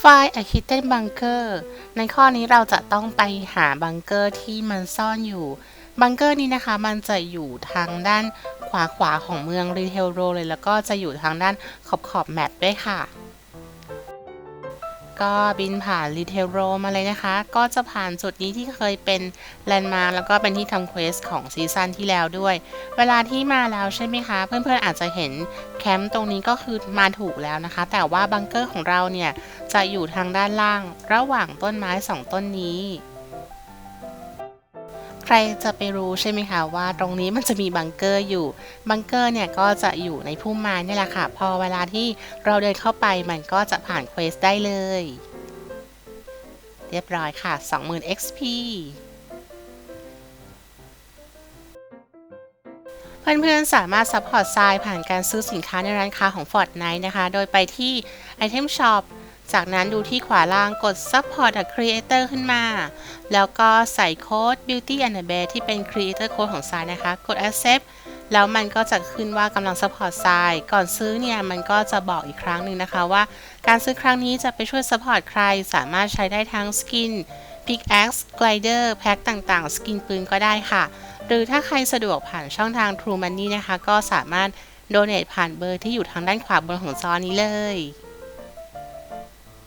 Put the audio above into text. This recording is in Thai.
Find a hidden bunker ในข้อนี้เราจะต้องไปหาบังเกอร์ที่มันซ่อนอยู่ บังเกอร์นี้นะคะมันจะอยู่ทางด้านขวาขวาของเมืองรีเทลโรเลย แล้วก็จะอยู่ทางด้านขอบขอบแมปด้วยค่ะ ก็บินผ่านรีเทลโรมาเลยนะคะ ก็จะผ่านจุดนี้ที่เคยเป็นแลนด์มาร์กแล้วก็เป็นที่ทำเควสของซีซั่นที่แล้วด้วย เวลาที่มาแล้วใช่ไหมคะ เพื่อนๆอาจจะเห็นแคมป์ตรงนี้ก็คือมาถูกแล้วนะคะ แต่ว่าบังเกอร์ของเราเนี่ย จะอยู่ทางด้านล่าง ระหว่างต้นไม้สองต้นนี้ ใครจะไปรู้ใช่ไหมคะว่าตรงนี้มันจะมีบังเกอร์อยู่ บังเกอร์เนี่ยก็จะอยู่ในพุ่มไม้นี่แหละค่ะ พอเวลาที่เราเดินเข้าไปมันก็จะผ่านเควสได้เลย เรียบร้อยค่ะ 20,000 XP เพื่อนๆ สามารถซัพพอร์ตทรายผ่านการซื้อสินค้าในร้านค้าของ Fortnite นะคะ โดยไปที่ Item Shop จากนั้นดูที่ขวาล่างกด Support a Creator ขึ้นมา แล้วก็ใส่โค้ด Beauty and the Bear ที่เป็น Creator Code ของทรายนะคะ กด Accept แล้วมันก็จะขึ้นว่ากำลัง Support ทราย ก่อนซื้อเนี่ย มันก็จะบอกอีกครั้งหนึ่งนะคะว่า การซื้อครั้งนี้จะไปช่วย Support ใคร สามารถใช้ได้ทั้งสกิน Pickaxe Glider แพ็คต่างๆ สกินปืนก็ได้ค่ะ หรือถ้าใครสะดวกผ่านช่องทาง True Money นะคะ ก็สามารถ Donate ผ่านเบอร์ที่อยู่ทางด้านขวาบนของจอนี้เลย